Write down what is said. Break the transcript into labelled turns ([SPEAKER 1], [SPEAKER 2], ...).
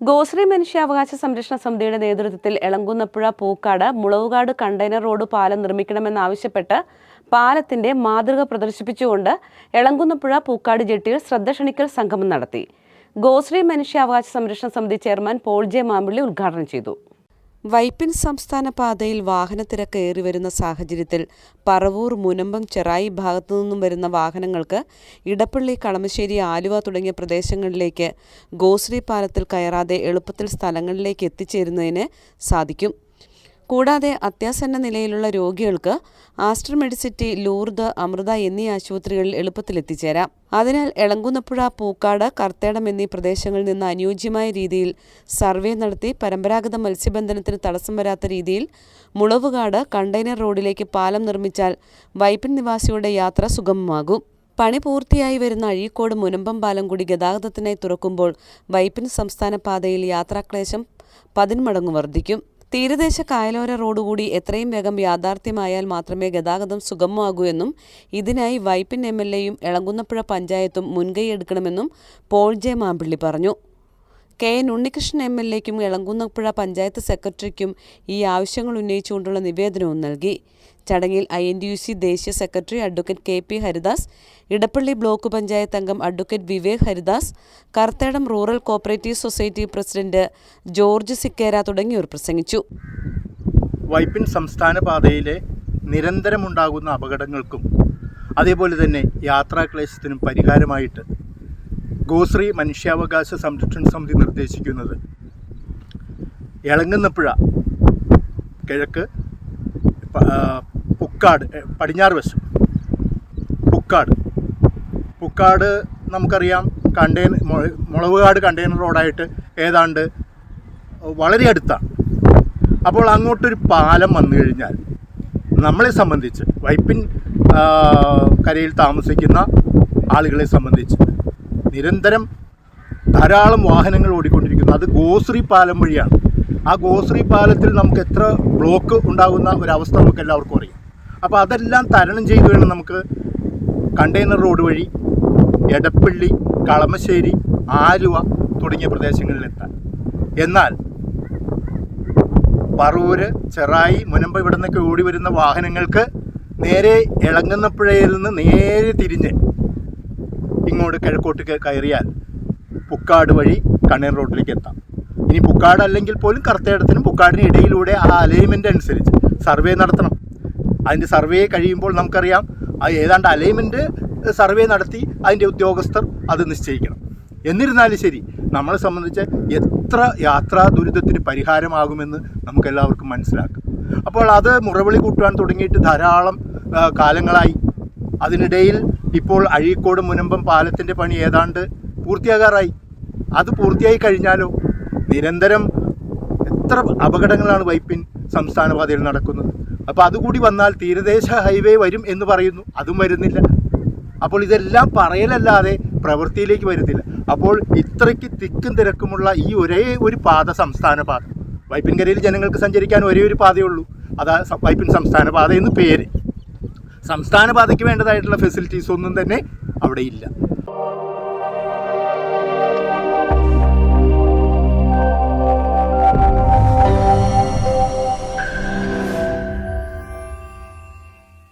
[SPEAKER 1] ഗോശ്രീ മനുഷ്യാവകാശ സംരക്ഷണ സമിതിയുടെ നേതൃത്വത്തിൽ എളങ്കുന്നപ്പുഴ പൂക്കാട് മുളവുകാട് കണ്ടെയ്നർ റോഡ് പാലം നിർമ്മിക്കണമെന്നാവശ്യപ്പെട്ട് പാലത്തിന്റെ മാതൃക പ്രദർശിപ്പിച്ചുകൊണ്ട് എളങ്കുന്നപ്പുഴ പൂക്കാട് ജെട്ടിയിൽ ശ്രദ്ധ ക്ഷണിക്കൽ സംഗമം നടത്തി. ഗോശ്രീ മനുഷ്യാവകാശ സംരക്ഷണ സമിതി ചെയർമാൻ പോൾ ജെ മാമ്പിള്ളി ഉദ്ഘാടനം ചെയ്തു. വൈപ്പിൻ സംസ്ഥാന പാതയിൽ വാഹനത്തിരക്ക് ഏറി വരുന്ന സാഹചര്യത്തിൽ പറവൂർ മുനമ്പം ചെറായി ഭാഗത്തു നിന്നും വരുന്ന വാഹനങ്ങൾക്ക് ഇടപ്പള്ളി കളമശ്ശേരി ആലുവ തുടങ്ങിയ പ്രദേശങ്ങളിലേക്ക് ഗോശ്രീ പാലത്തിൽ കയറാതെ എളുപ്പത്തിൽ സ്ഥലങ്ങളിലേക്ക് എത്തിച്ചേരുന്നതിന് സാധിക്കും. കൂടാതെ അത്യാസന്ന നിലയിലുള്ള രോഗികൾക്ക് ആസ്റ്റർ മെഡിസിറ്റി ലൂർദ് അമൃത എന്നീ ആശുപത്രികളിൽ എളുപ്പത്തിൽ എത്തിച്ചേരാം. അതിനാൽ എളങ്കുന്നപ്പുഴ പൂക്കാട് കർത്തേടം എന്നീ പ്രദേശങ്ങളിൽ നിന്ന് അനുയോജ്യമായ രീതിയിൽ സർവേ നടത്തി പരമ്പരാഗത മത്സ്യബന്ധനത്തിന് തടസ്സം വരാത്ത രീതിയിൽ മുളവുകാട് കണ്ടെയ്നർ റോഡിലേക്ക് പാലം നിർമ്മിച്ചാൽ വൈപ്പിൻ നിവാസിയുടെ യാത്ര സുഗമമാകും. പണി പൂർത്തിയായി വരുന്ന അഴീക്കോട് മുനമ്പം പാലം കൂടി ഗതാഗതത്തിനായി തുറക്കുമ്പോൾ വൈപ്പിൻ സംസ്ഥാന പാതയിൽ യാത്രാക്ലേശം പതിന്മടങ്ങ് വർദ്ധിക്കും. തീരദേശ കായലോര റോഡ് കൂടി എത്രയും വേഗം യാഥാർത്ഥ്യമായാൽ മാത്രമേ ഗതാഗതം സുഗമമാകൂ എന്നും ഇതിനായി വൈപ്പിൻ എം എൽ എയും എളങ്കുന്നപ്പുഴ പഞ്ചായത്തും മുൻകൈയെടുക്കണമെന്നും പോൾ ജെ മാമ്പിള്ളി പറഞ്ഞു. K N Unnikrishnan M L എക്കും Elankunnapuzha panchayat സെക്രട്ടറിക്കും ഈ ആവശ്യങ്ങൾ ഉന്നയിച്ചുകൊണ്ടുള്ള നിവേദനവും നൽകി. ചടങ്ങിൽ I N D U C ദേശീയ secretary advocate K P Haridas Edappally block panchayat അംഗം advocate Vivek Haridas Karthedam rural cooperative society president George Sikkera തുടങ്ങിയവർ പ്രസംഗിച്ചു.
[SPEAKER 2] വൈപ്പിൻ സംസ്ഥാന പാതയിലെ നിരന്തരമുണ്ടാകുന്ന അപകടങ്ങൾക്കും അതേപോലെ തന്നെ യാത്രാക്ലേശത്തിനും പരിഹാരമായിട്ട് ഗോശ്രീ മനുഷ്യാവകാശ സംരക്ഷണ സമിതി നിർദ്ദേശിക്കുന്നത് ഇളങ്ങുന്നപ്പുഴ കിഴക്ക് പുക്കാട് പടിഞ്ഞാറ് വശം. പുക്കാട്. പുക്കാട് നമുക്കറിയാം കണ്ടെയ്നർ മുളവുകാട് കണ്ടെയ്നർ റോഡായിട്ട് ഏതാണ്ട് വളരെ അടുത്താണ്. അപ്പോൾ അങ്ങോട്ടൊരു പാലം വന്നു കഴിഞ്ഞാൽ നമ്മളെ സംബന്ധിച്ച് വൈപ്പിൻ കരയിൽ താമസിക്കുന്ന ആളുകളെ സംബന്ധിച്ച് നിരന്തരം ധാരാളം വാഹനങ്ങൾ ഓടിക്കൊണ്ടിരിക്കുന്നു. അത് ഗോശ്രീ പാലം വഴിയാണ്. ആ ഗോശ്രീ പാലത്തിൽ നമുക്ക് എത്ര ബ്ലോക്ക് ഉണ്ടാകുന്ന ഒരവസ്ഥ നമുക്ക് എല്ലാവർക്കും അറിയാം. അപ്പോൾ അതെല്ലാം തരണം ചെയ്ത് വേണം നമുക്ക് കണ്ടെയ്നർ റോഡ് വഴി എടപ്പള്ളി കളമശ്ശേരി ആലുവ തുടങ്ങിയ പ്രദേശങ്ങളിലെത്താൻ. എന്നാൽ പറവൂര് ചെറായി മുനമ്പ ഇവിടെ നിന്നൊക്കെ ഓടി വരുന്ന വാഹനങ്ങൾക്ക് നേരെ ഇളങ്ങുന്നപ്പുഴയിൽ നിന്ന് നേരെ തിരിഞ്ഞ് ഇങ്ങോട്ട് കിഴക്കോട്ട് കയറിയാൽ പുക്കാട് വഴി കണ്ണീർ റോഡിലേക്ക് എത്താം. ഇനി പുക്കാട് അല്ലെങ്കിൽ പോലും കറുത്തേടത്തിനും പുക്കാടിന് ഇടയിലൂടെ ആ അലൈൻമെന്റ് അനുസരിച്ച് സർവേ നടത്തണം. അതിന്റെ സർവേ കഴിയുമ്പോൾ നമുക്കറിയാം ഏതാണ്ട് അലൈൻമെന്റ് സർവേ നടത്തി അതിന്റെ ഉദ്യോഗസ്ഥർ അത് നിശ്ചയിക്കണം. എന്നിരുന്നാലും ശരി നമ്മളെ സംബന്ധിച്ച് എത്ര യാത്രാ ദുരിതത്തിന് പരിഹാരമാകുമെന്ന് നമുക്കെല്ലാവർക്കും മനസ്സിലാക്കാം. അപ്പോൾ അത് മുറവിളി കൂട്ടുവാൻ തുടങ്ങിയിട്ട് ധാരാളം കാലങ്ങളായി. അതിനിടയിൽ ഇപ്പോൾ അഴീക്കോട് മുനമ്പം പാലത്തിന്റെ പണി ഏതാണ്ട് പൂർത്തിയാകാറായി. അത് പൂർത്തിയായി കഴിഞ്ഞാലോ? നിരന്തരം എത്ര അപകടങ്ങളാണ് വൈപ്പിൻ സംസ്ഥാന പാതയിൽ നടക്കുന്നത്? അപ്പോൾ അതുകൂടി വന്നാൽ തീരദേശ ഹൈവേ വരും എന്ന് പറയുന്നു. അതും വരുന്നില്ല. അപ്പോൾ ഇതെല്ലാം പറയലല്ലാതെ പ്രവൃത്തിയിലേക്ക് വരുന്നില്ല. അപ്പോൾ ഇത്രയ്ക്ക് തിക്കും തിരക്കുമുള്ള ഈ ഒരേ ഒരു പാത സംസ്ഥാന പാത. വൈപ്പിൻകരയിൽ ജനങ്ങൾക്ക് സഞ്ചരിക്കാൻ ഒരേ ഒരു പാതയുള്ളൂ അതാ വൈപ്പിൻ സംസ്ഥാന പാത എന്ന് പേര്. സംസ്ഥാന പാതയ്ക്ക് വേണ്ടതായിട്ടുള്ള ഫെസിലിറ്റീസ് ഒന്നും തന്നെ അവിടെ ഇല്ല.